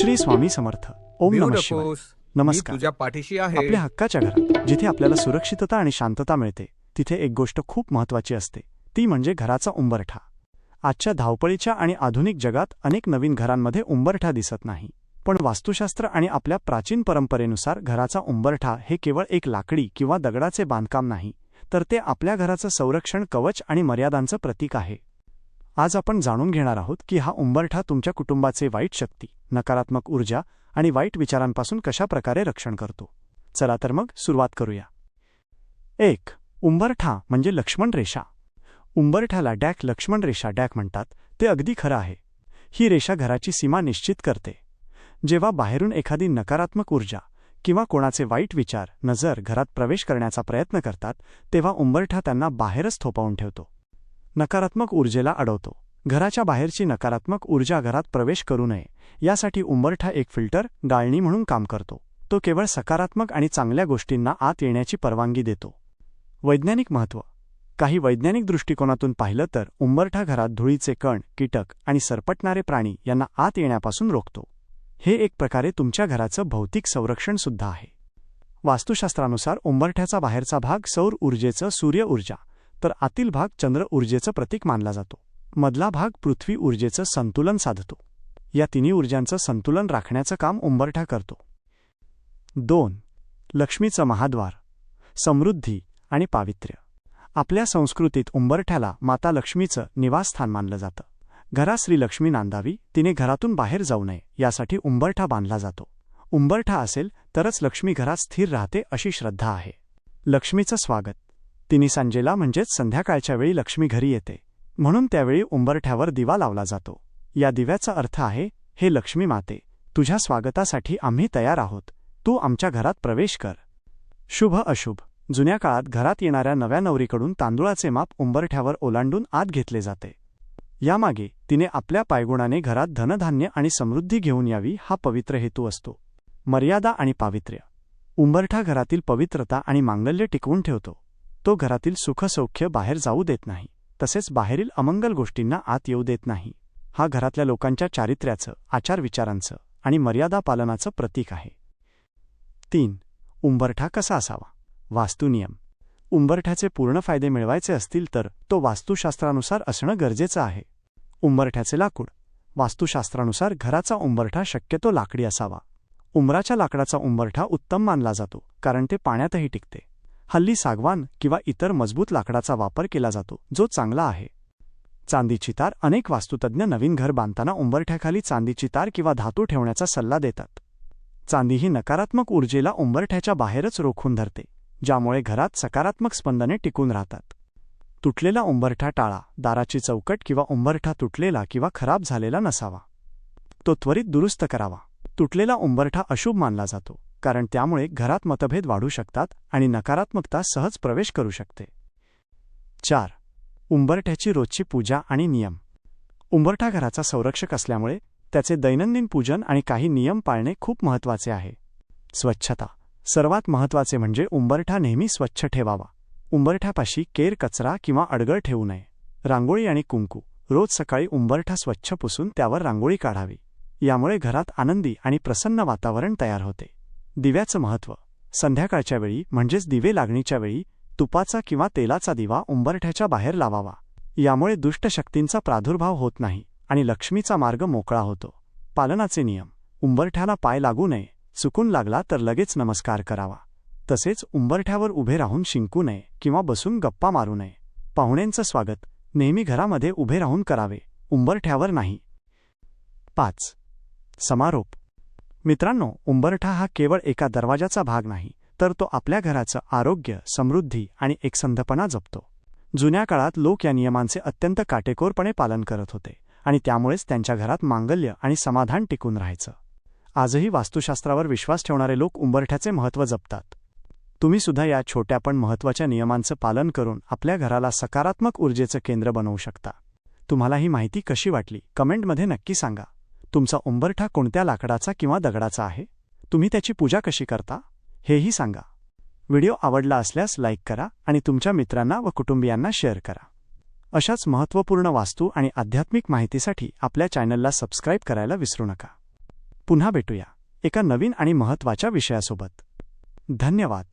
श्री स्वामी समर्थ. ओम नमः शिवाय. नमस्कार. तुझ्या पाठीशी आहे. आपल्या हक्काच्या घरात जिथे आपल्याला सुरक्षितता आणि शांतता मिळते तिथे एक गोष्ट खूप महत्वाची असते. ती म्हणजे घराचा उंबरठा. आजच्या धावपळीच्या आणि आधुनिक जगात अनेक नवीन घरांमध्ये उंबरठा दिसत नाही. पण वास्तुशास्त्र आणि आपल्या प्राचीन परंपरेनुसार घराचा उंबरठा हे केवळ एक लाकडी किंवा दगडाचे बांधकाम नाही तर ते आपल्या घराचं संरक्षण कवच आणि मर्यादांचं प्रतीक आहे. आज आपण जाणून घेणार आहोत की हा उंबरठा तुमच्या कुटुंबाचे वाईट शक्ती नकारात्मक ऊर्जा आणि वाईट विचारांपासून कशा प्रकारे रक्षण करतो? चला तर मग सुरुवात करूया. एक उंबरठा म्हणजे लक्ष्मण रेषा. उंबरठ्याला डॅक लक्ष्मण रेषा डॅक म्हणतात ते अगदी खरं आहे. ही रेषा घराची सीमा निश्चित करते. जेव्हा बाहेरून एखादी नकारात्मक ऊर्जा किंवा कोणाचे वाईट विचार नजर घरात प्रवेश करण्याचा प्रयत्न करतात तेव्हा उंबरठा त्यांना बाहेरच थोपवून ठेवतो. नकारात्मक ऊर्जेला अडवतो. घराच्या बाहेरची नकारात्मक ऊर्जा घरात प्रवेश करू नये. यासाठी उंबरठा एक फिल्टर गाळणी म्हणून काम करतो. तो केवळ सकारात्मक आणि चांगल्या गोष्टींना आत येण्याची परवानगी देतो. वैज्ञानिक महत्त्व. काही वैज्ञानिक दृष्टिकोनातून पाहिलं तर उंबरठा घरात धुळीचे कण कीटक आणि सरपटणारे प्राणी यांना आत येण्यापासून रोखतो. हे एक प्रकारे तुमच्या घराचं भौतिक संरक्षणसुद्धा आहे. वास्तुशास्त्रानुसार उंबरठ्याचा बाहेरचा भाग सौर ऊर्जेचं सूर्य ऊर्जा. तर आतील भाग चंद्र ऊर्जेचं प्रतीक मानला जातो. मधला भाग पृथ्वी ऊर्जेचं संतुलन साधतो. या तिन्ही ऊर्जांचं संतुलन राखण्याचं काम उंबरठा करतो. दोन. लक्ष्मीचं महाद्वार. समृद्धी आणि पावित्र्य. आपल्या संस्कृतीत उंबरठ्याला माता लक्ष्मीचं निवासस्थान मानलं जातं. घरात श्रीलक्ष्मी नांदावी तिने घरातून बाहेर जाऊ नये यासाठी उंबरठा बांधला जातो. उंबरठा असेल तरच लक्ष्मी घरात स्थिर राहते अशी श्रद्धा आहे. लक्ष्मीचं स्वागत. तिने सांजेला म्हणजेच संध्याकाळच्या वेळी लक्ष्मी घरी येते. म्हणून त्यावेळी उंबरठ्यावर दिवा लावला जातो. या दिव्याचा अर्थ आहे हे लक्ष्मी माते तुझ्या स्वागतासाठी आम्ही तयार आहोत. तू आमच्या घरात प्रवेश कर. शुभ अशुभ. जुन्या काळात घरात येणाऱ्या नव्या नवरीकडून तांदुळाचे माप उंबरठ्यावर ओलांडून आत घेतले जाते. यामागे तिने आपल्या पायगुणाने घरात धनधान्य आणि समृद्धी घेऊन यावी हा पवित्र हेतू असतो. मर्यादा आणि पावित्र्य. उंबरठा घरातील पवित्रता आणि मांगल्य टिकवून ठेवतो. तो घरातील सुखसौख्य बाहेर जाऊ देत नाही. तसेच बाहेरील अमंगल गोष्टींना आत येऊ देत नाही. हा घरातल्या लोकांच्या चारित्र्याचं आचारविचारांचं आणि मर्यादा पालनाचं प्रतीक आहे. तीन. उंबरठा कसा असावा? वास्तुनियम उंबरठ्याचे पूर्ण फायदे मिळवायचे असतील तर तो वास्तुशास्त्रानुसार असणं गरजेचं आहे. उंबरठ्याचे लाकूड. वास्तुशास्त्रानुसार घराचा उंबरठा शक्यतो लाकडी असावा. उंबराच्या लाकडाचा उंबरठा उत्तम मानला जातो कारण ते पाण्यातही टिकते. हल्ली सागवान किंवा इतर मजबूत लाकडाचा वापर केला जातो जो चांगला आहे. चांदीची तार अनेक वास्तुतज्ञ नवीन घर बांधताना उंबरठ्याखाली चांदीची तार किंवा धातू ठेवण्याचा सल्ला देतात. चांदी ही नकारात्मक ऊर्जेला उंबरठ्याच्या बाहेरच रोखून धरते ज्यामुळे घरात सकारात्मक स्पंदने टिकून राहतात. तुटलेला उंबरठा टाळा दाराची चौकट किंवा उंबरठा तुटलेला किंवा खराब झालेला नसावा. तो त्वरित दुरुस्त करावा. तुटलेला उंबरठा अशुभ मानला जातो. कारण त्यामुळे घरात मतभेद वाढू शकतात आणि नकारात्मकता सहज प्रवेश करू शकते. चार. उंबरठ्याची रोजची पूजा आणि नियम. उंबरठा घराचा संरक्षक असल्यामुळे त्याचे दैनंदिन पूजन आणि काही नियम पाळणे खूप महत्त्वाचे आहे. स्वच्छता. सर्वात महत्त्वाचे म्हणजे उंबरठा नेहमी स्वच्छ ठेवावा. उंबरठ्यापाशी केर कचरा किंवा अडगळ ठेवू नये. रांगोळी आणि कुंकू. रोज सकाळी उंबरठा स्वच्छ पुसून त्यावर रांगोळी काढावी. यामुळे घरात आनंदी आणि प्रसन्न वातावरण तयार होते. दिव्याचं महत्त्व. संध्याकाळच्या वेळी म्हणजेच दिवे लागणीच्या वेळी तुपाचा किंवा तेलाचा दिवा उंबरठ्याच्या बाहेर लावावा. यामुळे दुष्ट शक्तींचा प्रादुर्भाव होत नाही आणि लक्ष्मीचा मार्ग मोकळा होतो. पालनाचे नियम. उंबरठ्याला पाय लागू नये चुकून लागला तर लगेच नमस्कार करावा. तसेच उंबरठ्यावर उभे राहून शिंकू नये किंवा बसून गप्पा मारू नये. पाहुण्यांचं स्वागत. नेहमी घरामध्ये उभे राहून करावे. उंबरठ्यावर नाही. पाच. समारोप. मित्रांनो उंबरठा हा केवळ एका दरवाजाचा भाग नाही तर तो आपल्या घराचं आरोग्य समृद्धी आणि एकसंधपणा जपतो. जुन्या काळात लोक या नियमांचे अत्यंत काटेकोरपणे पालन करत होते आणि त्यामुळेच त्यांच्या घरात मांगल्य आणि समाधान टिकून राहायचं. आजही वास्तुशास्त्रावर विश्वास ठेवणारे लोक उंबरठ्याचे महत्त्व जपतात. तुम्ही सुद्धा या छोट्या पण महत्त्वाच्या नियमांचं पालन करून आपल्या घराला सकारात्मक ऊर्जेचं केंद्र बनवू शकता. तुम्हाला ही माहिती कशी वाटली कमेंटमध्ये नक्की सांगा. तुमचा उंबरठा कोणत्या लाकडाचा किंवा दगडाचा आहे? तुम्ही त्याची पूजा कशी करता? हेही सांगा. व्हिडिओ आवडला असल्यास लाईक करा आणि तुमच्या मित्रांना व कुटुंबियांना शेअर करा. अशाच महत्त्वपूर्ण वास्तू आणि आध्यात्मिक माहितीसाठी आपल्या चॅनलला सबस्क्राईब करायला विसरू नका. पुन्हा भेटूया एका नवीन आणि महत्त्वाच्या विषयासोबत. धन्यवाद.